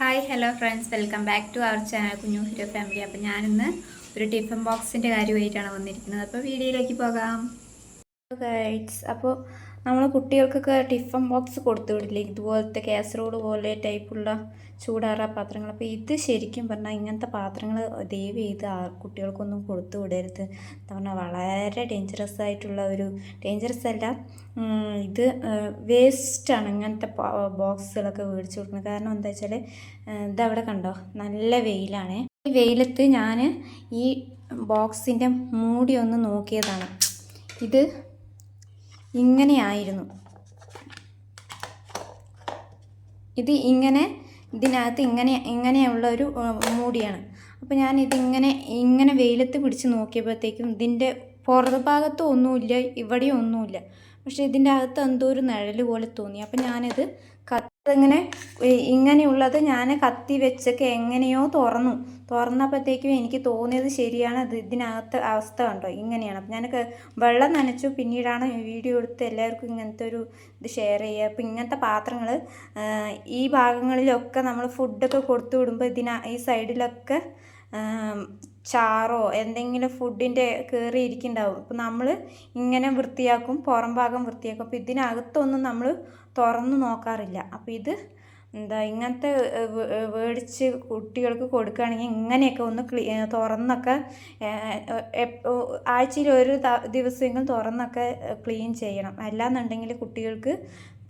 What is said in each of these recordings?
Hi hello friends welcome back to our channel കുഞ്ഞു hero family അപ്പോൾ ഞാനിന്ന് ഒരു ടിഫിൻ ബോക്സിന്റെ കാര്യമായിട്ടാണ് വന്നിരിക്കുന്നത്. അപ്പോൾ വീഡിയോയിലേക്ക് പോകാം. ഗൈഡ്സ് അപ്പോൾ നമ്മൾ കുട്ടികൾക്കൊക്കെ ടിഫൻ ബോക്സ് കൊടുത്തു വിടില്ലേ? ഇതുപോലത്തെ കാസറോഡ് പോലെ ടൈപ്പുള്ള ചൂടാറ പാത്രങ്ങൾ. അപ്പോൾ ഇത് ശരിക്കും പറഞ്ഞാൽ ഇങ്ങനത്തെ പാത്രങ്ങൾ ദയവ് ചെയ്ത് കുട്ടികൾക്കൊന്നും കൊടുത്തു വിടരുത്. എന്ന് പറഞ്ഞാൽ വളരെ ഡേഞ്ചറസ് ആയിട്ടുള്ള ഒരു ഡേഞ്ചറസ് അല്ല. ഇത് വേസ്റ്റാണ് ഇങ്ങനത്തെ ബോക്സുകളൊക്കെ മേടിച്ചു കൊടുക്കുന്നത്. കാരണം എന്താ വെച്ചാൽ ഇതവിടെ കണ്ടോ? നല്ല വെയിലാണ്. ഈ വെയിലത്ത് ഞാൻ ഈ ബോക്സിന്റെ മൂടി ഒന്ന് നോക്കിയതാണ്. ഇത് ഇങ്ങനെയായിരുന്നു. ഇത് ഇങ്ങനെ ഇതിനകത്ത് ഇങ്ങനെ ഇങ്ങനെയുള്ള ഒരു മൂടിയാണ്. അപ്പോൾ ഞാൻ ഇതിങ്ങനെ ഇങ്ങനെ വെയിലത്ത് പിടിച്ച് നോക്കിയപ്പോഴത്തേക്കും ഇതിന്റെ പുറഭാഗത്തും ഒന്നുമില്ല ഇവിടെയും ഒന്നുമില്ല. പക്ഷേ ഇതിന്റെ അകത്ത് എന്തോ ഒരു നിഴൽ പോലെ തോന്നി. അപ്പോൾ ഞാനിത് കത്തിങ്ങനെ ഇങ്ങനെയുള്ളത് ഞാൻ കത്തി വെച്ചൊക്കെ എങ്ങനെയോ തുറന്നു. തുറന്നപ്പോഴത്തേക്കും എനിക്ക് തോന്നിയത് ശരിയാണ് അത് ഇതിനകത്ത് അവസ്ഥ കണ്ടോ? ഇങ്ങനെയാണ്. അപ്പം ഞാൻ വെള്ളം നനച്ചു പിന്നീടാണ് വീഡിയോ എടുത്ത് എല്ലാവർക്കും ഇങ്ങനത്തെ ഒരു ഇത് ഷെയർ ചെയ്യുക. അപ്പം ഇങ്ങനത്തെ പാത്രങ്ങൾ ഈ ഭാഗങ്ങളിലൊക്കെ നമ്മൾ ഫുഡൊക്കെ കൊടുത്തു വിടുമ്പോൾ ഇതിന ഈ സൈഡിലൊക്കെ ചാറോ എന്തെങ്കിലും ഫുഡിന്റെ കയറി ഇരിക്കുന്നുണ്ടാവും. അപ്പം നമ്മൾ ഇങ്ങനെ വൃത്തിയാക്കും പുറം ഭാഗം വൃത്തിയാക്കും. അപ്പോൾ ഇതിനകത്തൊന്നും നമ്മൾ തുറന്നു നോക്കാറില്ല. അപ്പോൾ ഇത് എന്താ ഇങ്ങനത്തെ മേടിച്ച് കുട്ടികൾക്ക് കൊടുക്കുകയാണെങ്കിൽ ഇങ്ങനെയൊക്കെ ഒന്ന് ക്ലീ തുറന്നൊക്കെ ആഴ്ചയിൽ ഒരു ദിവസമെങ്കിലും തുറന്നൊക്കെ ക്ലീൻ ചെയ്യണം. അല്ലാന്നുണ്ടെങ്കിൽ കുട്ടികൾക്ക്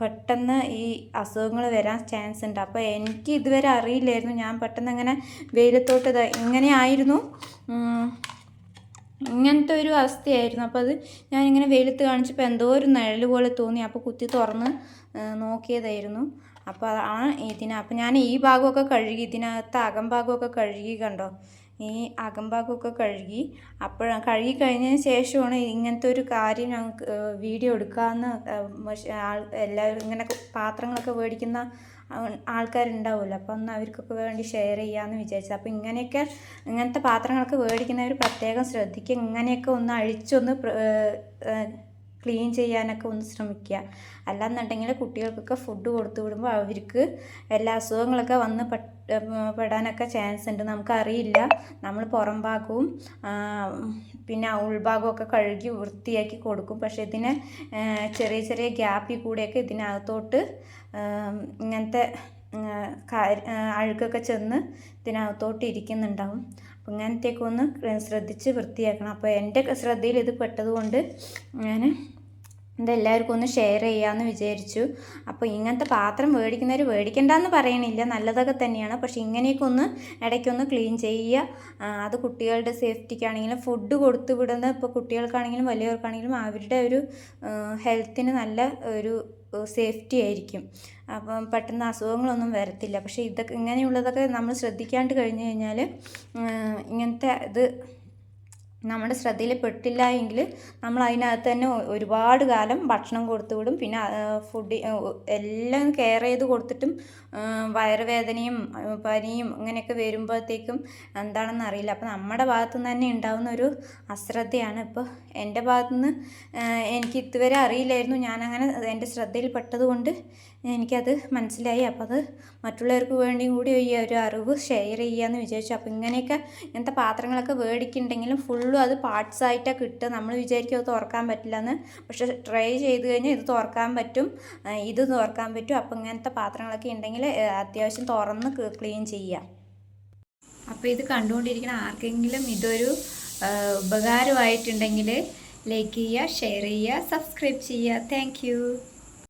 പെട്ടെന്ന് ഈ അസുഖങ്ങൾ വരാൻ ചാൻസ് ഉണ്ട്. അപ്പോൾ എനിക്ക് ഇതുവരെ അറിയില്ലായിരുന്നു. ഞാൻ പെട്ടെന്ന് അങ്ങനെ വെയിലത്തോട്ട് ഇങ്ങനെ ആയിരുന്നു. ഇങ്ങനത്തെ ഒരു അവസ്ഥയായിരുന്നു. അപ്പോൾ അത് ഞാനിങ്ങനെ വെയിലത്ത് കാണിച്ചപ്പോൾ എന്തോ ഒരു നിഴൽ പോലെ തോന്നി. അപ്പോൾ കുത്തി തുറന്ന് നോക്കിയതായിരുന്നു. അപ്പോൾ ആ ഇതിനെ. അപ്പോൾ ഞാൻ ഈ ഭാഗമൊക്കെ കഴുകി ഇതിനകത്ത് അകം ഭാഗമൊക്കെ കഴുകി കണ്ടോ? ഈ അകംഭാഗമൊക്കെ കഴുകി. അപ്പോൾ കഴുകി കഴിഞ്ഞതിന് ശേഷമാണ് ഇങ്ങനത്തെ ഒരു കാര്യം ഞങ്ങൾക്ക് വീഡിയോ എടുക്കാമെന്ന് എല്ലാവരും ഇങ്ങനെ പാത്രങ്ങളൊക്കെ മേടിക്കുന്ന ആൾക്കാരുണ്ടാവുമല്ലോ. അപ്പോൾ ഒന്ന് അവർക്കൊക്കെ വേണ്ടി ഷെയർ ചെയ്യാമെന്ന് വിചാരിച്ചു. അപ്പോൾ ഇങ്ങനെയൊക്കെ ഇങ്ങനത്തെ പാത്രങ്ങളൊക്കെ മേടിക്കുന്നവർ പ്രത്യേകം ശ്രദ്ധിക്കുക. ഇങ്ങനെയൊക്കെ ഒന്ന് അഴിച്ചൊന്ന് ക്ലീൻ ചെയ്യാനൊക്കെ ഒന്ന് ശ്രമിക്കുക. അല്ലാന്നുണ്ടെങ്കിൽ കുട്ടികൾക്കൊക്കെ ഫുഡ് കൊടുത്തു വിടുമ്പോൾ അവർക്ക് എല്ലാ അസുഖങ്ങളൊക്കെ വന്ന് പെടാനൊക്കെ ചാൻസ് ഉണ്ട്. നമുക്കറിയില്ല. നമ്മൾ പുറം ഭാഗവും പിന്നെ ഉൾഭാഗവും ഒക്കെ കഴുകി വൃത്തിയാക്കി കൊടുക്കും. പക്ഷേ ഇതിനെ ചെറിയ ചെറിയ ഗ്യാപ്പിൽ കൂടെയൊക്കെ ഇതിനകത്തോട്ട് ഇങ്ങനത്തെ അഴുക്കൊക്കെ ചെന്ന് ഇതിനകത്തോട്ട് ഇരിക്കുന്നുണ്ടാവും. അപ്പം ഇങ്ങനത്തെയൊക്കെ ഒന്ന് ശ്രദ്ധിച്ച് വൃത്തിയാക്കണം. അപ്പോൾ എന്റെ ശ്രദ്ധയിൽ ഇത് പെട്ടതുകൊണ്ട് ഞാൻ ഇതെല്ലാവർക്കും ഒന്ന് ഷെയർ ചെയ്യാമെന്ന് വിചാരിച്ചു. അപ്പോൾ ഇങ്ങനത്തെ പാത്രം മേടിക്കുന്നവർ മേടിക്കണ്ടെന്ന് പറയണില്ല. നല്ലതൊക്കെ തന്നെയാണ്. പക്ഷേ ഇങ്ങനെയൊക്കെ ഒന്ന് ഇടയ്ക്കൊന്ന് ക്ലീൻ ചെയ്യുക. അത് കുട്ടികളുടെ സേഫ്റ്റിക്കാണെങ്കിലും ഫുഡ് കൊടുത്തു വിടുന്ന ഇപ്പോൾ കുട്ടികൾക്കാണെങ്കിലും വലിയവർക്കാണെങ്കിലും അവരുടെ ഒരു ഹെൽത്തിന് നല്ല ഒരു സേഫ്റ്റി ആയിരിക്കും. അപ്പം പെട്ടെന്ന് അസുഖങ്ങളൊന്നും വരത്തില്ല. പക്ഷേ ഇതൊക്കെ ഇങ്ങനെയുള്ളതൊക്കെ നമ്മൾ ശ്രദ്ധിക്കാണ്ട് കഴിഞ്ഞു കഴിഞ്ഞാൽ ഇങ്ങനത്തെ ഇത് നമ്മുടെ ശ്രദ്ധയിൽ പെട്ടില്ല എങ്കിൽ നമ്മൾ അതിനകത്ത് തന്നെ ഒരുപാട് കാലം ഭക്ഷണം കൊടുത്തു വിടും. പിന്നെ ഫുഡ് എല്ലാം കെയർ ചെയ്ത് കൊടുത്തിട്ടും വയറുവേദനയും പനിയും ഇങ്ങനെയൊക്കെ വരുമ്പോഴത്തേക്കും എന്താണെന്ന് അറിയില്ല. അപ്പോൾ നമ്മുടെ ഭാഗത്തു നിന്ന് തന്നെ ഉണ്ടാകുന്ന ഒരു അശ്രദ്ധയാണ് ഇപ്പോൾ എന്റെ ഭാഗത്തു നിന്ന് എനിക്ക് ഇതുവരെ അറിയില്ലായിരുന്നു. ഞാനങ്ങനെ എന്റെ ശ്രദ്ധയിൽ പെട്ടതുകൊണ്ട് എനിക്കത് മനസ്സിലായി. അപ്പോൾ അത് മറ്റുള്ളവർക്ക് വേണ്ടിയും കൂടി ഈ ഒരു അറിവ് ഷെയർ ചെയ്യാമെന്ന് വിചാരിച്ചു. അപ്പോൾ ഇങ്ങനെയൊക്കെ ഇങ്ങനത്തെ പാത്രങ്ങളൊക്കെ മേടിക്കുന്നുണ്ടെങ്കിലും ഫുള്ളും അത് പാർട്സ് ആയിട്ടാണ് കിട്ടുക. നമ്മൾ വിചാരിക്കും അത് തുറക്കാൻ പറ്റില്ല എന്ന് പക്ഷെ ട്രൈ ചെയ്ത് കഴിഞ്ഞാൽ ഇത് തുറക്കാൻ പറ്റും. ഇത് തുറക്കാൻ പറ്റും. അപ്പം ഇങ്ങനത്തെ പാത്രങ്ങളൊക്കെ ഉണ്ടെങ്കിൽ അത്യാവശ്യം തുറന്ന് ക്ലീൻ ചെയ്യാം. അപ്പോൾ ഇത് കണ്ടുകൊണ്ടിരിക്കുന്ന ആർക്കെങ്കിലും ഇതൊരു ഉപകാരമായിട്ടുണ്ടെങ്കിൽ ലൈക്ക് ചെയ്യുക ഷെയർ ചെയ്യുക സബ്സ്ക്രൈബ് ചെയ്യുക താങ്ക്